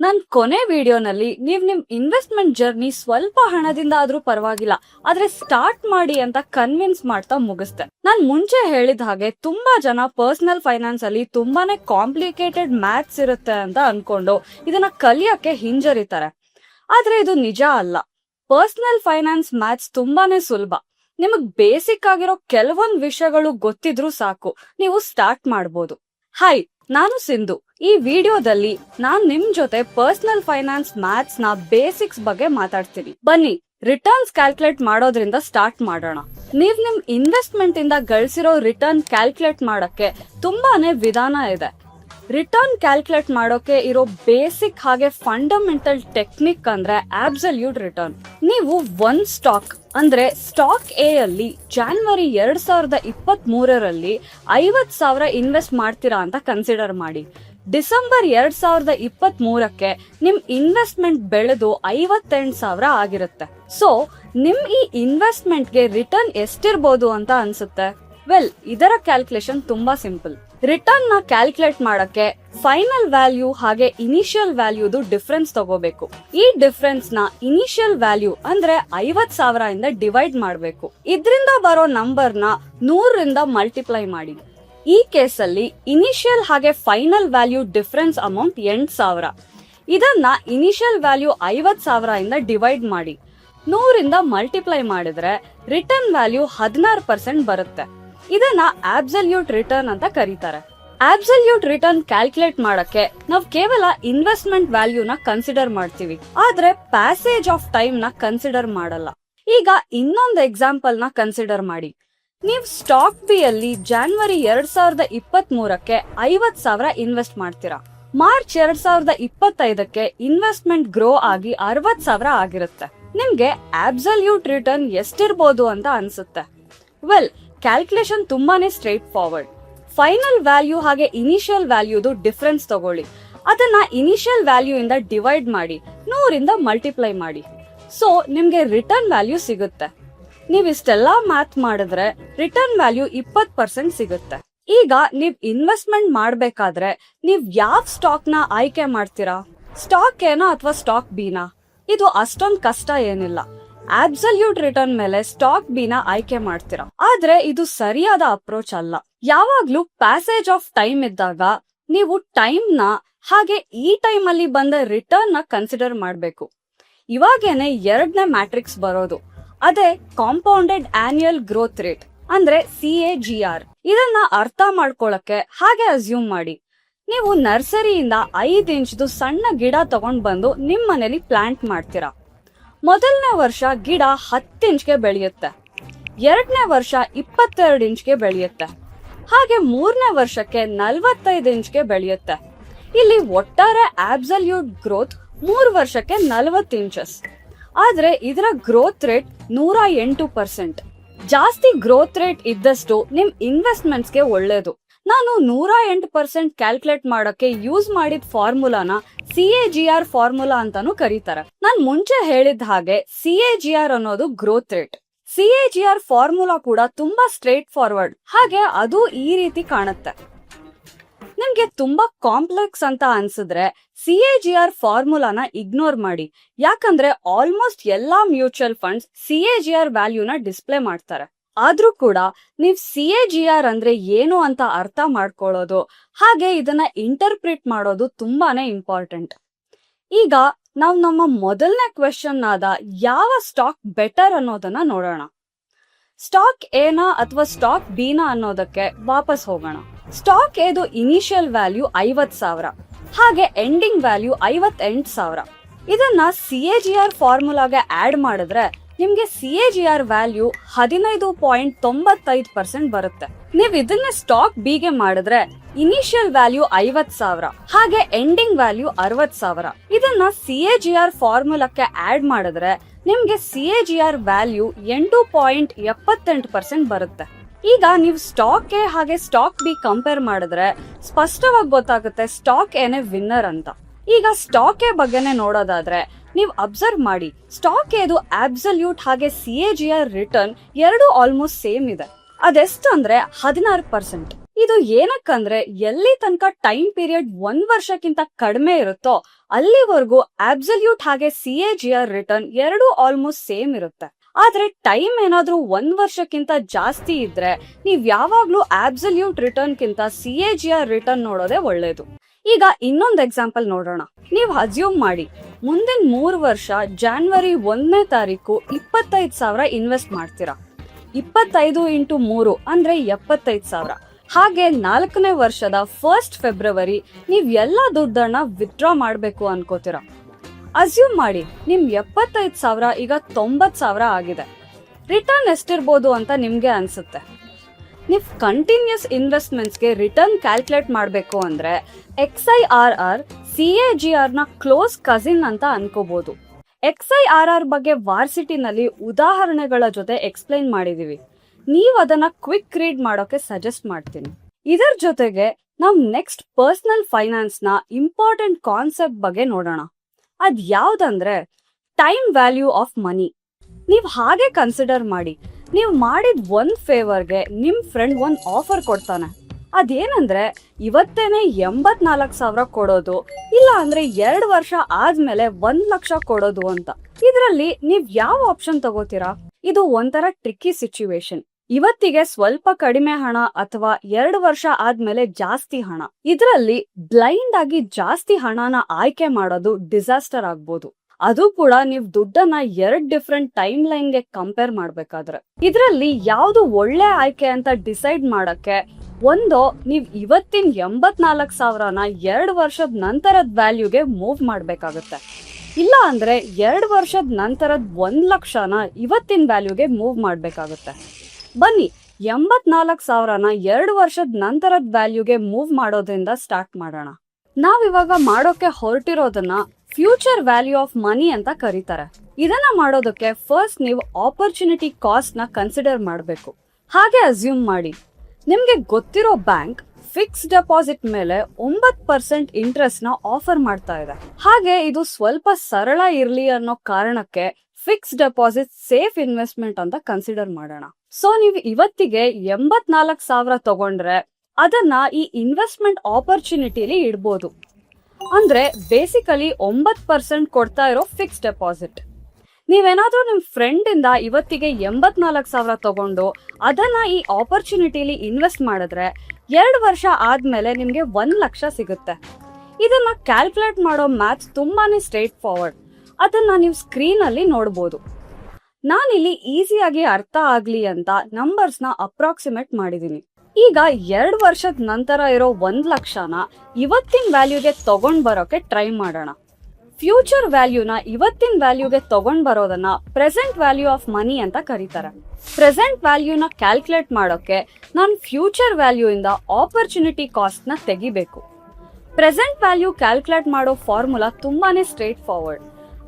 ನನ್ ಕೊನೆ ವಿಡಿಯೋನಲ್ಲಿ ನೀವ್ ನಿಮ್ ಇನ್ವೆಸ್ಟ್ಮೆಂಟ್ ಜರ್ನಿ ಸ್ವಲ್ಪ ಹಣದಿಂದ ಆದ್ರೂ ಪರವಾಗಿಲ್ಲ, ಆದ್ರೆ ಸ್ಟಾರ್ಟ್ ಮಾಡಿ ಅಂತ ಕನ್ವಿನ್ಸ್ ಮಾಡ್ತಾ ಮುಗಿಸ್ದೆ. ನಾನ್ ಮುಂಚೆ ಹೇಳಿದ ಹಾಗೆ ತುಂಬಾ ಜನ ಪರ್ಸನಲ್ ಫೈನಾನ್ಸ್ ಅಲ್ಲಿ ತುಂಬಾನೇ ಕಾಂಪ್ಲಿಕೇಟೆಡ್ ಮ್ಯಾಥ್ಸ್ ಇರುತ್ತೆ ಅಂತ ಅನ್ಕೊಂಡು ಇದನ್ನ ಕಲಿಯಕ್ಕೆ ಹಿಂಜರಿತಾರೆ. ಆದ್ರೆ ಇದು ನಿಜ ಅಲ್ಲ. ಪರ್ಸನಲ್ ಫೈನಾನ್ಸ್ ಮ್ಯಾಥ್ಸ್ ತುಂಬಾನೇ ಸುಲಭ. ನಿಮಗ್ ಬೇಸಿಕ್ ಆಗಿರೋ ಕೆಲವೊಂದ್ ವಿಷಯಗಳು ಗೊತ್ತಿದ್ರೂ ಸಾಕು, ನೀವು ಸ್ಟಾರ್ಟ್ ಮಾಡ್ಬೋದು. ಹಾಯ್ ನಾನು ಸಿಂಧು. ಈ ವಿಡಿಯೋದಲ್ಲಿ ನಾನ್ ನಿಮ್ ಜೊತೆ ಪರ್ಸನಲ್ ಫೈನಾನ್ಸ್ ಮ್ಯಾಥ್ಸ್ನ ಬೇಸಿಕ್ಸ್ ಬಗ್ಗೆ ಮಾತಾಡ್ತೀನಿ. ಬನ್ನಿ ರಿಟರ್ನ್ಸ್ ಕ್ಯಾಲ್ಕುಲೇಟ್ ಮಾಡೋದ್ರಿಂದ ಸ್ಟಾರ್ಟ್ ಮಾಡೋಣ. ನೀವ್ ನಿಮ್ ಇನ್ವೆಸ್ಟ್ಮೆಂಟ್ ಇಂದ ಗಳಿಸಿರೋ ರಿಟರ್ನ್ ಕ್ಯಾಲ್ಕುಲೇಟ್ ಮಾಡಕ್ಕೆ ತುಂಬಾನೇ ವಿಧಾನ ಇದೆ. ರಿಟರ್ನ್ ಕ್ಯಾಲ್ಕುಲೇಟ್ ಮಾಡೋಕೆ ಇರೋ ಬೇಸಿಕ್ ಹಾಗೆ ಫಂಡಮೆಂಟಲ್ ಟೆಕ್ನಿಕ್ ಅಂದ್ರೆ ಆಬ್ಸಲ್ಯೂಟ್ ರಿಟರ್ನ್ ನೀವು ಒಂದ್ ಸ್ಟಾಕ್ ಅಂದ್ರೆ ಸ್ಟಾಕ್ ಎ ಅಲ್ಲಿ ಜಾನ್ವರಿ ಎರಡ್ ಸಾವಿರದ ಇಪ್ಪತ್ತ್ ಮೂರರಲ್ಲಿ ಐವತ್ ಸಾವಿರ ಇನ್ವೆಸ್ಟ್ ಮಾಡ್ತೀರಾ ಅಂತ ಕನ್ಸಿಡರ್ ಮಾಡಿ. ಡಿಸೆಂಬರ್ ಎರಡ್ ಸಾವಿರದ ಇಪ್ಪತ್ತ್ ಮೂರಕ್ಕೆ ನಿಮ್ ಇನ್ವೆಸ್ಟ್ಮೆಂಟ್ ಬೆಳೆದು ಐವತ್ತೆಂಟು ಸಾವಿರ ಆಗಿರುತ್ತೆ. ಸೊ ನಿಮ್ ಈ ಇನ್ವೆಸ್ಟ್ಮೆಂಟ್ಗೆ ರಿಟರ್ನ್ ಎಷ್ಟಿರ್ಬೋದು ಅಂತ ಅನ್ಸುತ್ತೆ? ವೆಲ್ ಇದರ ಕ್ಯಾಲ್ಕುಲೇಷನ್ ತುಂಬಾ ಸಿಂಪಲ್. ರಿಟರ್ನ್ನ ಕ್ಯಾಲ್ಕುಲೇಟ್ ಮಾಡಕ್ಕೆ ಫೈನಲ್ ವ್ಯಾಲ್ಯೂ ಹಾಗೆ ಇನಿಷಿಯಲ್ ವ್ಯಾಲ್ಯೂದು ಡಿಫ್ರೆನ್ಸ್ ತಗೋಬೇಕು. ಈ ಡಿಫ್ರೆನ್ಸ್ನ ಇನಿಷಿಯಲ್ ವ್ಯಾಲ್ಯೂ ಅಂದ್ರೆ ಐವತ್ ಸಾವಿರ ಇಂದ ಡಿವೈಡ್ ಮಾಡಬೇಕು. ಇದರಿಂದ ಬರೋ ನಂಬರ್ನ ನೂರರಿಂದ ಮಲ್ಟಿಪ್ಲೈ ಮಾಡಿ. ಈ ಕೇಸಲ್ಲಿ ಇನಿಷಿಯಲ್ ಹಾಗೆ ಫೈನಲ್ ವ್ಯಾಲ್ಯೂ ಡಿಫ್ರೆನ್ಸ್ ಅಮೌಂಟ್ ಎಂಟ್ ಸಾವಿರ. ಇದನ್ನ ಇನಿಷಿಯಲ್ ವ್ಯಾಲ್ಯೂ ಐವತ್ ಸಾವಿರ ಇಂದ ಡಿವೈಡ್ ಮಾಡಿ. ನೂರಿಂದ ಮಲ್ಟಿಪ್ಲೈ ಮಾಡಿದ್ರೆ ರಿಟರ್ನ್ ವ್ಯಾಲ್ಯೂ ಹದಿನಾರು ಪರ್ಸೆಂಟ್ ಬರುತ್ತೆ. ಇದನ್ನ ಆಬ್ಸಲ್ಯೂಟ್ ರಿಟರ್ನ್ ಅಂತ ಕರೀತಾರೆ. ಆಬ್ಸಲ್ಯೂಟ್ ರಿಟರ್ನ್ ಕ್ಯಾಲ್ಕುಲೇಟ್ ಮಾಡಕ್ಕೆ ನಾವು ಕೇವಲ ಇನ್ವೆಸ್ಟ್ಮೆಂಟ್ ವ್ಯಾಲ್ಯೂನ ಕನ್ಸಿಡರ್ ಮಾಡ್ತೀವಿ. ಆದ್ರೆ ಪ್ಯಾಸೇಜ್ ಆಫ್ ಟೈಮ್ನ ಕನ್ಸಿಡರ್ ಮಾಡಲ್ಲ. ಈಗ ಇನ್ನೊಂದು ಎಕ್ಸಾಂಪಲ್ನ ಕನ್ಸಿಡರ್ ಮಾಡಿ. ನೀವು ಸ್ಟಾಕ್ ಬಿ ಅಲ್ಲಿ ಜಾನ್ವರಿ ಎರಡ್ ಸಾವಿರದ ಇಪ್ಪತ್ತ್ ಮೂರಕ್ಕೆ ಐವತ್ ಸಾವಿರ ಇನ್ವೆಸ್ಟ್ ಮಾಡ್ತೀರಾ. ಮಾರ್ಚ್ ಎರಡ್ ಸಾವಿರದ ಇಪ್ಪತ್ತೈದಕ್ಕೆ ಇನ್ವೆಸ್ಟ್ಮೆಂಟ್ ಗ್ರೋ ಆಗಿ ಅರವತ್ ಸಾವಿರ ಆಗಿರುತ್ತೆ. ನಿಮ್ಗೆ ಆಬ್ಸಲ್ಯೂಟ್ ರಿಟರ್ನ್ ಎಷ್ಟಿರ್ಬೋದು ಅಂತ ಅನ್ಸುತ್ತೆ. ವೆಲ್ ಕ್ಯಾಲ್ಕುಲೇಷನ್ ತುಂಬಾನೇ ಸ್ಟ್ರೈಟ್ ಫಾರ್ವರ್ಡ್ ಫೈನಲ್ ವ್ಯಾಲ್ಯೂ ಹಾಗೆ ಇನಿಷಿಯಲ್ ವ್ಯಾಲ್ಯೂದು ಡಿಫ್ರೆನ್ಸ್ ತಗೊಳ್ಳಿ. ಅದನ್ನ ಇನಿಷಿಯಲ್ ವ್ಯಾಲ್ಯೂ ಇಂದ ಡಿವೈಡ್ ಮಾಡಿ, ನೂರಿಂದ ಮಲ್ಟಿಪ್ಲೈ ಮಾಡಿ. ಸೊ ನಿಮ್ಗೆ ರಿಟರ್ನ್ ವ್ಯಾಲ್ಯೂ ಸಿಗುತ್ತೆ. ನೀವ್ ಇಷ್ಟೆಲ್ಲಾ ಮ್ಯಾಥ್ ಮಾಡಿದ್ರೆ ರಿಟರ್ನ್ ವ್ಯಾಲ್ಯೂ ಇಪ್ಪತ್ ಪರ್ಸೆಂಟ್ ಸಿಗುತ್ತೆ. ಈಗ ನೀವ್ ಇನ್ವೆಸ್ಟ್ಮೆಂಟ್ ಮಾಡ್ಬೇಕಾದ್ರೆ ನೀವ್ ಯಾವ ಸ್ಟಾಕ್ನ ಆಯ್ಕೆ ಮಾಡ್ತೀರಾ? ಸ್ಟಾಕ್ ಏನಾ ಅಥವಾ ಸ್ಟಾಕ್ ಬೀನಾ ಇದು ಅಷ್ಟೊಂದ್ ಕಷ್ಟ ಏನಿಲ್ಲ. ಆಬ್ಸಲ್ಯೂಟ್ ರಿಟರ್ನ್ ಮೇಲೆ ಸ್ಟಾಕ್ ಬಿನ ಆಯ್ಕೆ ಮಾಡ್ತೀರಾ. ಆದ್ರೆ ಇದು ಸರಿಯಾದ ಅಪ್ರೋಚ್ ಅಲ್ಲ. ಯಾವಾಗ್ಲೂ ಪ್ಯಾಸೇಜ್ ಆಫ್ ಟೈಮ್ ಇದ್ದಾಗ ನೀವು ಟೈಮ್ನ ಹಾಗೆ ಈ ಟೈಮ್ ಅಲ್ಲಿ ಬಂದ ರಿಟರ್ನ್ನ ಕನ್ಸಿಡರ್ ಮಾಡಬೇಕು. ಇವಾಗೇನೆ ಎರಡನೇ ಮ್ಯಾಟ್ರಿಕ್ಸ್ ಬರೋದು. ಅದೇ ಕಾಂಪೌಂಡೆಡ್ ಆನ್ಯುಯಲ್ ಗ್ರೋತ್ ರೇಟ್ ಅಂದ್ರೆ ಸಿ ಎ ಜಿ ಆರ್ ಇದನ್ನ ಅರ್ಥ ಮಾಡ್ಕೊಳಕ್ಕೆ ಹಾಗೆ ಅಸ್ಯೂಮ್ ಮಾಡಿ. ನೀವು ನರ್ಸರಿಯಿಂದ ಐದ್ ಇಂಚ್ದು ಸಣ್ಣ ಗಿಡ ತಗೊಂಡ್ ಬಂದು ನಿಮ್ ಮನೇಲಿ ಪ್ಲಾಂಟ್ ಮಾಡ್ತೀರಾ. ಮೊದಲನೇ ವರ್ಷ ಗಿಡ ಹತ್ತು ಇಂಚ್ಗೆ ಬೆಳೆಯುತ್ತೆ. ಎರಡನೇ ವರ್ಷ ಇಪ್ಪತ್ತೆರಡು ಇಂಚ್ಗೆ ಬೆಳೆಯುತ್ತೆ. ಹಾಗೆ ಮೂರನೇ ವರ್ಷಕ್ಕೆ ನಲ್ವತ್ತೈದು ಇಂಚ್ಗೆ ಬೆಳೆಯುತ್ತೆ. ಇಲ್ಲಿ ಒಟ್ಟಾರೆ ಆಬ್ಸಲ್ಯೂಟ್ ಗ್ರೋತ್ ಮೂರು ವರ್ಷಕ್ಕೆ ನಲವತ್ತು ಇಂಚಸ್ ಆದ್ರೆ ಇದರ ಗ್ರೋತ್ ರೇಟ್ ನೂರ ಎಂಟು ಪರ್ಸೆಂಟ್. ಜಾಸ್ತಿ ಗ್ರೋತ್ ರೇಟ್ ಇದ್ದಷ್ಟು ನಿಮ್ ಇನ್ವೆಸ್ಟ್ಮೆಂಟ್ಸ್ಗೆ ಒಳ್ಳೇದು. ನಾನು ನೂರ ಎಂಟು ಪರ್ಸೆಂಟ್ ಕ್ಯಾಲ್ಕುಲೇಟ್ ಮಾಡೋಕೆ ಯೂಸ್ ಮಾಡಿದ ಫಾರ್ಮುಲಾನ C A G R formula ಅಂತಾನು ಕರೀತಾರೆ. ನಾನ್ ಮುಂಚೆ ಹೇಳಿದ ಹಾಗೆ ಸಿ ಎ ಜಿ ಆರ್ ಅನ್ನೋದು growth rate C A G R formula ಕೂಡ ತುಂಬಾ ಸ್ಟ್ರೇಟ್ ಫಾರ್ವರ್ಡ್ ಹಾಗೆ ಅದು ಈ ರೀತಿ ಕಾಣುತ್ತೆ. ನಿಮ್ಗೆ ತುಂಬಾ ಕಾಂಪ್ಲೆಕ್ಸ್ ಅಂತ ಅನ್ಸಿದ್ರೆ ಸಿ ಎ ಜಿ ಆರ್ ಫಾರ್ಮುಲಾನ ಇಗ್ನೋರ್ ಮಾಡಿ. ಯಾಕಂದ್ರೆ ಆಲ್ಮೋಸ್ಟ್ ಎಲ್ಲಾ mutual funds C A G R ವ್ಯಾಲ್ಯೂನ display ಮಾಡ್ತಾರೆ. ಆದ್ರೂ ಕೂಡ ನೀವ್ ಸಿ ಎ ಜಿ ಆರ್ ಅಂದ್ರೆ ಏನು ಅಂತ ಅರ್ಥ ಮಾಡ್ಕೊಳ್ಳೋದು, ಹಾಗೆ ಇದನ್ನ ಇಂಟರ್ಪ್ರಿಟ್ ಮಾಡೋದು ತುಂಬಾನೇ ಇಂಪಾರ್ಟೆಂಟ್ ಈಗ ನಾವು ನಮ್ಮ ಮೊದಲನೇ ಕ್ವೆಶನ್ ಆದ ಯಾವ ಸ್ಟಾಕ್ ಬೆಟರ್ ಅನ್ನೋದನ್ನ ನೋಡೋಣ. ಸ್ಟಾಕ್ ಎನಾ ಅಥವಾ ಸ್ಟಾಕ್ ಬಿನಾ ಅನ್ನೋದಕ್ಕೆ ವಾಪಸ್ ಹೋಗೋಣ. ಸ್ಟಾಕ್ ಏದು ಇನಿಷಿಯಲ್ ವ್ಯಾಲ್ಯೂ ಐವತ್ ಸಾವಿರ, ಹಾಗೆ ಎಂಡಿಂಗ್ ವ್ಯಾಲ್ಯೂ ಐವತ್ತೆಂಟು ಸಾವಿರ. ಇದನ್ನ ಸಿ ಎ ಜಿ ಆರ್ ಫಾರ್ಮುಲಾಗೆ ಆಡ್ ಮಾಡಿದ್ರೆ ನಿಮ್ಗೆ C A G R value ಹದಿನೈದು ಪಾಯಿಂಟ್ ತೊಂಬತ್ತೈದು ಪರ್ಸೆಂಟ್ ಬರುತ್ತೆ. ನೀವು ಇದನ್ನ ಸ್ಟಾಕ್ ಬಿಗೆ ಮಾಡಿದ್ರೆ ಇನಿಷಿಯಲ್ ವ್ಯಾಲ್ಯೂ ಐವತ್ ಸಾವಿರ, ಹಾಗೆ ಎಂಡಿಂಗ್ ವ್ಯಾಲ್ಯೂ ಅರವತ್ ಸಾವಿರ. ಇದನ್ನ ಸಿ ಎ ಜಿ ಆರ್ ಫಾರ್ಮುಲಾಕ್ಕೆ ಆಡ್ ಮಾಡಿದ್ರೆ ನಿಮ್ಗೆ C A G R value ಎಂಟು ಪಾಯಿಂಟ್ ಎಪ್ಪತ್ತೆಂಟು ಪರ್ಸೆಂಟ್ ಬರುತ್ತೆ. ಈಗ ನೀವು ಸ್ಟಾಕ್ ಎ ಹಾಗೆ ಸ್ಟಾಕ್ ಬಿ ಕಂಪೇರ್ ಮಾಡಿದ್ರೆ ಸ್ಪಷ್ಟವಾಗಿ ಗೊತ್ತಾಗುತ್ತೆ ಸ್ಟಾಕ್ ಏನೇ ವಿನ್ನರ್ ಅಂತ. ಈಗ ಸ್ಟಾಕ್ ಎ ಬಗ್ಗೆನೇ ನೋಡೋದಾದ್ರೆ ನೀವು ಅಬ್ಸರ್ವ್ ಮಾಡಿ ಸ್ಟಾಕ್ ಏದು ಆಬ್ಸಲ್ಯೂಟ್ ಹಾಗೆ C A G R return ಎರಡು ಆಲ್ಮೋಸ್ಟ್ ಸೇಮ್ ಇದೆ. ಅದೆಷ್ಟು ಅಂದ್ರೆ ಹದಿನಾರು ಪರ್ಸೆಂಟ್ ಇದು ಏನಕ್ಕಂದ್ರೆ ಎಲ್ಲಿ ತನಕ ಟೈಮ್ ಪೀರಿಯಡ್ ಒಂದ್ ವರ್ಷಕ್ಕಿಂತ ಕಡಿಮೆ ಇರುತ್ತೋ ಅಲ್ಲಿವರೆಗೂ ಆಬ್ಸಲ್ಯೂಟ್ ಹಾಗೆ C A G R return ಎರಡು ಆಲ್ಮೋಸ್ಟ್ ಸೇಮ್ ಇರುತ್ತೆ. ಆದ್ರೆ ಟೈಮ್ ಏನಾದ್ರೂ ಒಂದ್ ವರ್ಷಕ್ಕಿಂತ ಜಾಸ್ತಿ ಇದ್ರೆ ನೀವ್ ಯಾವಾಗ್ಲೂ ಆಬ್ಸಲ್ಯೂಟ್ ರಿಟರ್ನ್ ಕಿಂತ C A G R return ನೋಡೋದೇ ಒಳ್ಳೇದು. ಈಗ ಇನ್ನೊಂದು ಎಕ್ಸಾಂಪಲ್ ನೋಡೋಣ. ನೀವು ಅಸ್ಯೂಮ್ ಮಾಡಿ, ಮುಂದಿನ ಮೂರು ವರ್ಷ ಜಾನ್ವರಿ ಒಂದನೇ ತಾರೀಕು ಇಪ್ಪತ್ತೈದು ಸಾವಿರ ಇನ್ವೆಸ್ಟ್ ಮಾಡ್ತೀರಾ. ಇಪ್ಪತ್ತೈದು ಇಂಟು ಮೂರು ಅಂದ್ರೆ ಎಪ್ಪತ್ತೈದು ಸಾವಿರ. ಹಾಗೆ ನಾಲ್ಕನೇ ವರ್ಷದ ಫಸ್ಟ್ ಫೆಬ್ರವರಿ ನೀವ್ ಎಲ್ಲ ದುಡ್ಡನ್ನ ವಿತ್ಡ್ರಾ ಮಾಡ್ಬೇಕು ಅನ್ಕೋತೀರಾ. ಅಸ್ಯೂಮ್ ಮಾಡಿ, ನಿಮ್ ಎಪ್ಪತ್ತೈದು ಸಾವಿರ, ಈಗ ತೊಂಬತ್ ಸಾವಿರ ಆಗಿದೆ. ರಿಟರ್ನ್ ಎಷ್ಟಿರ್ಬೋದು ಅಂತ ನಿಮ್ಗೆ ಅನ್ಸುತ್ತೆ. ನೀವು ಕಂಟಿನ್ಯೂಸ್ ಇನ್ವೆಸ್ಟ್ಮೆಂಟ್ಸ್ಗೆ ರಿಟರ್ನ್ ಕ್ಯಾಲ್ಕುಲೇಟ್ ಮಾಡಬೇಕು ಅಂದ್ರೆ X I R R C A G ಆರ್ನ ಕ್ಲೋಸ್ ಕಸಿನ್ ಅಂತ ಅನ್ಕೋಬಹುದು ಎಕ್ಸ್ ಐ ಆರ್ ಆರ್ ಬಗ್ಗೆ ವಾರ್ಸಿಟಿನಲ್ಲಿ ಉದಾಹರಣೆಗಳ ಜೊತೆ ಎಕ್ಸ್ಪ್ಲೈನ್ ಮಾಡಿದೀವಿ. ನೀವು ಅದನ್ನ ಕ್ವಿಕ್ ರೀಡ್ ಮಾಡೋಕೆ ಸಜೆಸ್ಟ್ ಮಾಡ್ತೀನಿ. ಇದರ ಜೊತೆಗೆ, ನಾವು ನೆಕ್ಸ್ಟ್ ಪರ್ಸನಲ್ ಫೈನಾನ್ಸ್ನ ಇಂಪಾರ್ಟೆಂಟ್ ಕಾನ್ಸೆಪ್ಟ್ ಬಗ್ಗೆ ನೋಡೋಣ. ಅದ್ ಯಾವ್ದಂದ್ರೆ ಟೈಮ್ ವ್ಯಾಲ್ಯೂ ಆಫ್ ಮನಿ ನೀವ್ ಹಾಗೆ ಕನ್ಸಿಡರ್ ಮಾಡಿ, ನೀವು ಮಾಡಿದ ಒಂದ್ ಫೇವರ್ಗೆ ನಿಮ್ ಫ್ರೆಂಡ್ ಒಂದ್ ಆಫರ್ ಕೊಡ್ತಾನೆ. ಅದೇನಂದ್ರೆ ಇವತ್ತೇನೆ ಎಂಬತ್ನಾಲ್ಕು ಸಾವಿರ ಕೊಡೋದು, ಇಲ್ಲ ಅಂದ್ರೆ ಎರಡು ವರ್ಷ ಆದ್ಮೇಲೆ ಒಂದ್ ಲಕ್ಷ ಕೊಡೋದು ಅಂತ. ಇದರಲ್ಲಿ ನೀವ್ ಯಾವ ಆಪ್ಷನ್ ತಗೋತೀರಾ? ಇದು ಒಂಥರ ಟ್ರಿಕ್ಕಿ ಸಿಚುವೇಶನ್ ಇವತ್ತಿಗೆ ಸ್ವಲ್ಪ ಕಡಿಮೆ ಹಣ ಅಥವಾ ಎರಡು ವರ್ಷ ಆದ್ಮೇಲೆ ಜಾಸ್ತಿ ಹಣ. ಇದರಲ್ಲಿ ಬ್ಲೈಂಡ್ ಆಗಿ ಜಾಸ್ತಿ ಹಣನ ಆಯ್ಕೆ ಮಾಡೋದು ಡಿಸಾಸ್ಟರ್ ಆಗ್ಬೋದು. ಅದು ಕೂಡ ನೀವು ದುಡ್ಡನ್ನ ಎರಡ್ ಡಿಫ್ರೆಂಟ್ ಟೈಮ್ ಲೈನ್ಗೆ ಕಂಪೇರ್ ಮಾಡ್ಬೇಕಾದ್ರೆ. ಇದರಲ್ಲಿ ಯಾವ್ದು ಒಳ್ಳೆ ಆಯ್ಕೆ ಅಂತ ಡಿಸೈಡ್ ಮಾಡಕ್ಕೆ ಒಂದು ನೀವ್ ಇವತ್ತಿನ ಎಂಬತ್ನಾಲ್ಕು ಸಾವಿರನ ಎರಡು ವರ್ಷದ ನಂತರದ ವ್ಯಾಲ್ಯೂಗೆ ಮೂವ್ ಮಾಡ್ಬೇಕಾಗುತ್ತೆ. ಇಲ್ಲ ಅಂದ್ರೆ ಎರಡು ವರ್ಷದ ನಂತರದ ಒಂದ್ ಲಕ್ಷನ ಇವತ್ತಿನ ವ್ಯಾಲ್ಯೂಗೆ ಮೂವ್ ಮಾಡ್ಬೇಕಾಗುತ್ತೆ. ಬನ್ನಿ, ಎಂಬತ್ನಾಲ್ಕು ಸಾವಿರನ ಎರಡು ವರ್ಷದ ನಂತರದ ವ್ಯಾಲ್ಯೂಗೆ ಮೂವ್ ಮಾಡೋದ್ರಿಂದ ಸ್ಟಾರ್ಟ್ ಮಾಡೋಣ. ನಾವಿವಾಗ ಮಾಡೋಕೆ ಹೊರಟಿರೋದನ್ನ ಫ್ಯೂಚರ್ ವ್ಯಾಲ್ಯೂ ಆಫ್ ಮನಿ ಅಂತ ಕರೀತಾರೆ. ಇದನ್ನ ಮಾಡೋದಕ್ಕೆ ಫಸ್ಟ್ ನೀವು ಆಪರ್ಚುನಿಟಿ ಕಾಸ್ಟ್ನ ಕನ್ಸಿಡರ್ ಮಾಡಬೇಕು. ಹಾಗೆ ಅಸ್ಯೂಮ್ ಮಾಡಿ. ನಿಮ್ಗೆ ಗೊತ್ತಿರೋ ಬ್ಯಾಂಕ್ ಫಿಕ್ಸ್ ಡೆಪಾಸಿಟ್ ಮೇಲೆ ಒಂಬತ್ ಪರ್ಸೆಂಟ್ ಇಂಟ್ರೆಸ್ಟ್ನ ಆಫರ್ ಮಾಡ್ತಾ ಇದೆ. ಹಾಗೆ ಇದು ಸ್ವಲ್ಪ ಸರಳ ಇರ್ಲಿ ಅನ್ನೋ ಕಾರಣಕ್ಕೆ ಫಿಕ್ಸ್ ಡೆಪಾಸಿಟ್ ಸೇಫ್ ಇನ್ವೆಸ್ಟ್ಮೆಂಟ್ ಅಂತ ಕನ್ಸಿಡರ್ ಮಾಡೋಣ. ಸೊ ನೀವು ಇವತ್ತಿಗೆ ಎಂಬತ್ನಾಲ್ಕು ಸಾವಿರ ತಗೊಂಡ್ರೆ ಅದನ್ನ ಈ ಇನ್ವೆಸ್ಟ್ಮೆಂಟ್ ಆಪರ್ಚುನಿಟಿಲಿ ಇಡ್ಬೋದು. ಅಂದ್ರೆ ಬೇಸಿಕಲಿ ಒಂಬತ್ತು ಪರ್ಸೆಂಟ್ ಕೊಡ್ತಾ ಇರೋ ಫಿಕ್ಸ್ ಡೆಪಾಸಿಟ್ ನೀವೇನಾದ್ರೂ ನಿಮ್ ಫ್ರೆಂಡ್ ಇಂದ ಇವತ್ತಿಗೆ ಎಂಬತ್ನಾಲ್ಕು ಸಾವಿರ ತಗೊಂಡು ಅದನ್ನ ಈ ಆಪರ್ಚುನಿಟಿಲಿ ಇನ್ವೆಸ್ಟ್ ಮಾಡಿದ್ರೆ ಎರಡು ವರ್ಷ ಆದ್ಮೇಲೆ ನಿಮ್ಗೆ ಒಂದ್ ಲಕ್ಷ ಸಿಗುತ್ತೆ. ಇದನ್ನ ಕ್ಯಾಲ್ಕುಲೇಟ್ ಮಾಡೋ ಮ್ಯಾಥ್ಸ್ ತುಂಬಾನೇ ಸ್ಟ್ರೇಟ್ ಫಾರ್ವರ್ಡ್ ಅದನ್ನ ನೀವು ಸ್ಕ್ರೀನ್ ಅಲ್ಲಿ ನೋಡ್ಬೋದು. ನಾನಿಲ್ಲಿ ಈಸಿಯಾಗಿ ಅರ್ಥ ಆಗ್ಲಿ ಅಂತ ನಂಬರ್ಸ್ನ ಅಪ್ರಾಕ್ಸಿಮೇಟ್ ಮಾಡಿದೀನಿ. ಈಗ ಎರಡ್ ವರ್ಷದ ನಂತರ ಇರೋ ಒಂದ್ ಲಕ್ಷನ ಇವತ್ತಿನ ವ್ಯಾಲ್ಯೂಗೆ ತಗೊಂಡ್ ಬರೋಕೆ ಟ್ರೈ ಮಾಡೋಣ. ಫ್ಯೂಚರ್ ವ್ಯಾಲ್ಯೂನ ಇವತ್ತಿನ ವ್ಯಾಲ್ಯೂಗೆ ತಗೊಂಡ್ ಬರೋದನ್ನ ಪ್ರೆಸೆಂಟ್ ವ್ಯಾಲ್ಯೂ ಆಫ್ ಮನಿ ಅಂತ ಕರೀತಾರೆ. ಪ್ರೆಸೆಂಟ್ ವ್ಯಾಲ್ಯೂನ ಕ್ಯಾಲ್ಕುಲೇಟ್ ಮಾಡೋಕೆ ನಾನು ಫ್ಯೂಚರ್ ವ್ಯಾಲ್ಯೂ ಇಂದ ಆಪರ್ಚುನಿಟಿ ಕಾಸ್ಟ್ನ ತೆಗಿಬೇಕು. ಪ್ರೆಸೆಂಟ್ ವ್ಯಾಲ್ಯೂ ಕ್ಯಾಲ್ಕುಲೇಟ್ ಮಾಡೋ ಫಾರ್ಮುಲಾ ತುಂಬಾನೇ ಸ್ಟ್ರೇಟ್ ಫಾರ್ವರ್ಡ್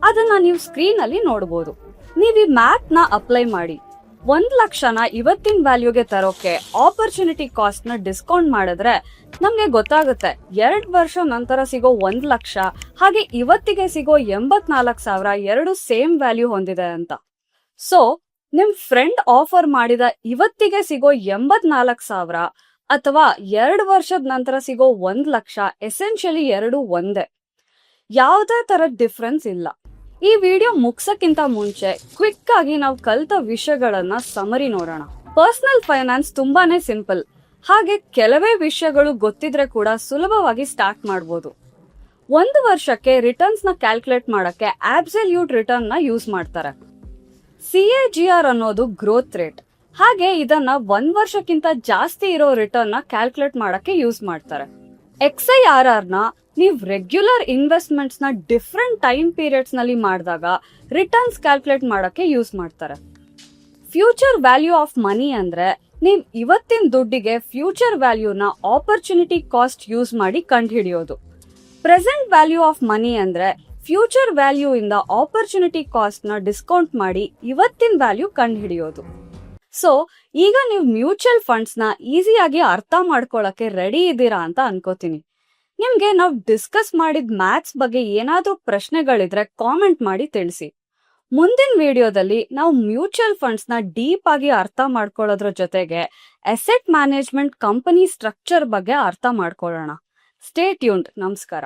ಅದನ್ನ ನೀವು ಸ್ಕ್ರೀನ್ ಅಲ್ಲಿ ನೋಡಬಹುದು ನೀವು ಈ ಮ್ಯಾಥ್ನ ಅಪ್ಲೈ ಮಾಡಿ. ಒಂದ್ ಲಕ್ಷನ ಇವತ್ತಿನ ವ್ಯಾಲ್ಯೂಗೆ ತರೋಕೆ ಆಪರ್ಚುನಿಟಿ ಕಾಸ್ಟ್ನ ಡಿಸ್ಕೌಂಟ್ ಮಾಡಿದ್ರೆ ನಮ್ಗೆ ಗೊತ್ತಾಗುತ್ತೆ. ಎರಡ್ ವರ್ಷ ನಂತರ ಸಿಗೋ ಒಂದ್ ಲಕ್ಷ, ಹಾಗೆ ಇವತ್ತಿಗೆ ಸಿಗೋ ಎಂಬತ್ನಾಲ್ಕು ಸಾವಿರ ಎರಡು ಸೇಮ್ ವ್ಯಾಲ್ಯೂ ಹೊಂದಿದೆ ಅಂತ. ಸೊ ನಿಮ್ ಫ್ರೆಂಡ್ ಆಫರ್ ಮಾಡಿದ ಇವತ್ತಿಗೆ ಸಿಗೋ ಎಂಬತ್ನಾಲ್ಕು ಸಾವಿರ ಅಥವಾ ಎರಡು ವರ್ಷದ ನಂತರ ಸಿಗೋ ಒಂದ್ ಲಕ್ಷ ಎಸೆನ್ಷಿಯಲಿ ಎರಡು ಒಂದೇ. ಯಾವುದೇ ತರ ಡಿಫ್ರೆನ್ಸ್ ಇಲ್ಲ. ಈ ವಿಡಿಯೋ ಮುಗ್ಸಕ್ಕಿಂತ ಮುಂಚೆ ಕ್ವಿಕ್ ಆಗಿ ನಾವು ಕಲಿತ ವಿಷಯಗಳನ್ನ ಸಮರಿ ನೋಡೋಣ. ಪರ್ಸನಲ್ ಫೈನಾನ್ಸ್ ತುಂಬಾನೇ ಸಿಂಪಲ್ ಹಾಗೆ ಕೆಲವೇ ವಿಷಯಗಳು ಗೊತ್ತಿದ್ರೆ ಕೂಡ ಸುಲಭವಾಗಿ ಸ್ಟಾರ್ಟ್ ಮಾಡಬಹುದು ಒಂದು ವರ್ಷಕ್ಕೆ ರಿಟರ್ನ್ಸ್ನ ಕ್ಯಾಲ್ಕುಲೇಟ್ ಮಾಡಕ್ಕೆ ಆಬ್ಸಲ್ಯೂಟ್ ರಿಟರ್ನ್ನ ಯೂಸ್ ಮಾಡ್ತಾರೆ. ಸಿ ಎ ಜಿ ಆರ್ ಅನ್ನೋದು ಗ್ರೋತ್ ರೇಟ್ ಹಾಗೆ ಇದನ್ನ ಒಂದ್ ವರ್ಷಕ್ಕಿಂತ ಜಾಸ್ತಿ ಇರೋ ರಿಟರ್ನ್ನ ಕ್ಯಾಲ್ಕುಲೇಟ್ ಮಾಡಕ್ಕೆ ಯೂಸ್ ಮಾಡ್ತಾರೆ. ಎಕ್ಸ್ ಐ ಆರ್ ಆರ್ನ ನೀವು ರೆಗ್ಯುಲರ್ ಇನ್ವೆಸ್ಟ್ಮೆಂಟ್ಸ್ನ ಡಿಫ್ರೆಂಟ್ ಟೈಮ್ ಪೀರಿಯಡ್ಸ್ನಲ್ಲಿ ಮಾಡಿದಾಗ ರಿಟರ್ನ್ಸ್ ಕ್ಯಾಲ್ಕುಲೇಟ್ ಮಾಡೋಕ್ಕೆ ಯೂಸ್ ಮಾಡ್ತಾರೆ. ಫ್ಯೂಚರ್ ವ್ಯಾಲ್ಯೂ ಆಫ್ ಮನಿ ಅಂದ್ರೆ ನೀವು ಇವತ್ತಿನ ದುಡ್ಡಿಗೆ ಫ್ಯೂಚರ್ ವ್ಯಾಲ್ಯೂನ ಆಪರ್ಚುನಿಟಿ ಕಾಸ್ಟ್ ಯೂಸ್ ಮಾಡಿ ಕಂಡುಹಿಡಿಯೋದು. ಪ್ರೆಸೆಂಟ್ ವ್ಯಾಲ್ಯೂ ಆಫ್ ಮನಿ ಅಂದ್ರೆ ಫ್ಯೂಚರ್ ವ್ಯಾಲ್ಯೂ ಇಂದ ಆಪರ್ಚುನಿಟಿ ಕಾಸ್ಟ್ನ ಡಿಸ್ಕೌಂಟ್ ಮಾಡಿ ಇವತ್ತಿನ ವ್ಯಾಲ್ಯೂ ಕಂಡುಹಿಡಿಯೋದು. ಸೊ ಈಗ ನೀವು ಮ್ಯೂಚುವಲ್ ಫಂಡ್ಸ್ನ ಈಸಿಯಾಗಿ ಅರ್ಥ ಮಾಡ್ಕೊಳಕ್ಕೆ ರೆಡಿ ಇದ್ದೀರಾ ಅಂತ ಅನ್ಕೋತೀನಿ. ನಿಮ್ಗೆ ನಾವು ಡಿಸ್ಕಸ್ ಮಾಡಿದ ಮ್ಯಾಥ್ಸ್ ಬಗ್ಗೆ ಏನಾದ್ರೂ ಪ್ರಶ್ನೆಗಳಿದ್ರೆ ಕಾಮೆಂಟ್ ಮಾಡಿ ತಿಳಿಸಿ. ಮುಂದಿನ ವಿಡಿಯೋದಲ್ಲಿ ನಾವು ಮ್ಯೂಚುವಲ್ ಫಂಡ್ಸ್ನ ಡೀಪ್ ಆಗಿ ಅರ್ಥ ಮಾಡ್ಕೊಳ್ಳೋದ್ರ ಜೊತೆಗೆ ಅಸೆಟ್ ಮ್ಯಾನೇಜ್ಮೆಂಟ್ ಕಂಪನಿ ಸ್ಟ್ರಕ್ಚರ್ ಬಗ್ಗೆ ಅರ್ಥ ಮಾಡ್ಕೊಳ್ಳೋಣ. ಸ್ಟೇ ಟ್ಯೂನ್ಡ್ ನಮಸ್ಕಾರ.